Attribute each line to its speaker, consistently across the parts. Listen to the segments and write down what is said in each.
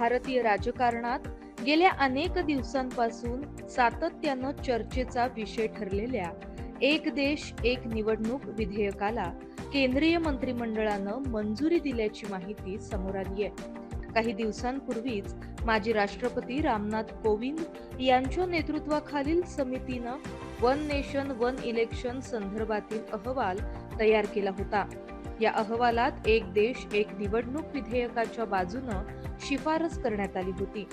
Speaker 1: भारतीय राजकारणात गेल्या अनेक दिवसांपासून सातत्यानं चर्चेचा विषय ठरलेल्या एक देश एक निवडणूक विधेयकाला केंद्रीय मंत्रिमंडळानं मंजुरी दिल्याची माहिती समोर आली आहे काही दिवसांपूर्वीच माजी राष्ट्रपती रामनाथ कोविंद यांच्या नेतृत्वाखालील समितीनं वन नेशन वन इलेक्शन संदर्भातील अहवाल तयार केला होता. या अहवालात एक देश एक निवडणूक विधेयकाच्या बाजूनं शिफारस करण्यात आली होती.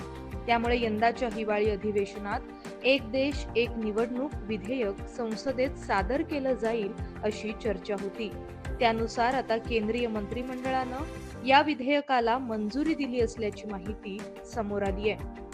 Speaker 1: त्यामुळे यंदाच्या हिवाळी अधिवेशनात एक देश एक निवडणूक विधेयक संसदेत सादर केलं जाईल अशी चर्चा होती. त्यानुसार आता केंद्रीय मंत्रिमंडळानं या विधेयकाला मंजुरी दिली असल्याची माहिती समोर आली आहे.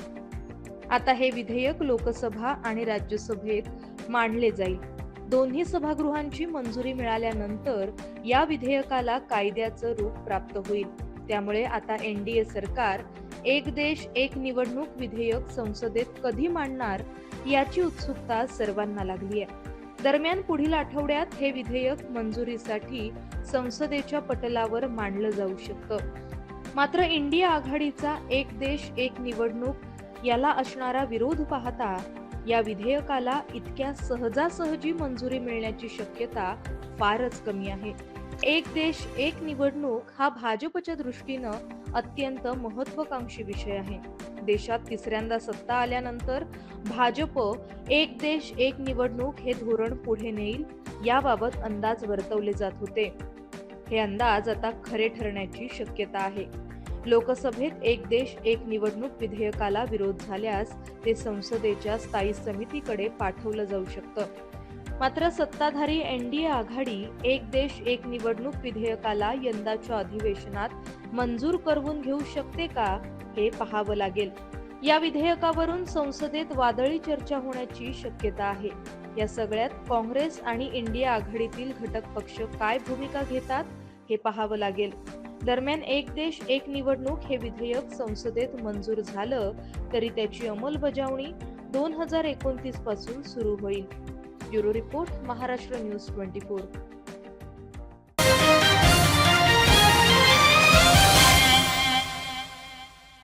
Speaker 1: आता हे विधेयक लोकसभा आणि राज्यसभेत मांडले जाईल. दोन्ही सभागृहांची मंजुरी मिळाल्यानंतर या विधेयकाला कायद्याचं रूप प्राप्त होईल. त्यामुळे आता एनडीए सरकार एक देश एक निवडणूक विधेयक संसदेत कधी मांडणार याची उत्सुकता सर्वांना लागली आहे. दरम्यान पुढील आठवड्यात हे विधेयक मंजुरीसाठी संसदेच्या पटलावर मांडलं जाऊ शकतं. मात्र इंडिया आघाडीचा एक देश एक निवडणूक याला असणारा विरोध पाहता या विधेयकाला इतक्या सहजासहजी मंजुरी मिळण्याची शक्यता फारच कमी आहे. एक देश एक निवडणूक हा भाजपच्या दृष्टीनं अत्यंत महत्वाकांक्षी विषय आहे. देशात तिसऱ्यांदा सत्ता आल्यानंतर भाजप एक देश एक निवडणूक हे धोरण पुढे नेईल याबाबत अंदाज वर्तवले जात होते. हे अंदाज आता खरे ठरण्याची शक्यता आहे. लोकसभेत एक देश एक निवडणूक विधेयकाला विरोध झाल्यास ते संसदेच्या स्थायी समितीकडे पाठवलं जाऊ शकतं. मात्र सत्ताधारी एनडीए आघाडी एक देश एक निवडणूक विधेयकाला यंदाच्या अधिवेशनात मंजूर करवून घेऊ शकते का हे पाहावं लागेल. या विधेयकावरून संसदेत वादळी चर्चा होण्याची शक्यता आहे. या सगळ्यात काँग्रेस आणि इंडिया आघाडीतील घटक पक्ष काय भूमिका घेतात हे पाहावं लागेल. दरम्यान एक देश एक निवडणूक हे विधेयक संसदेत मंजूर झालं तरी त्याची अंमलबजावणी दोन हजार एकोणतीसपासून सुरू होईल. Bureau report Maharashtra news twenty four.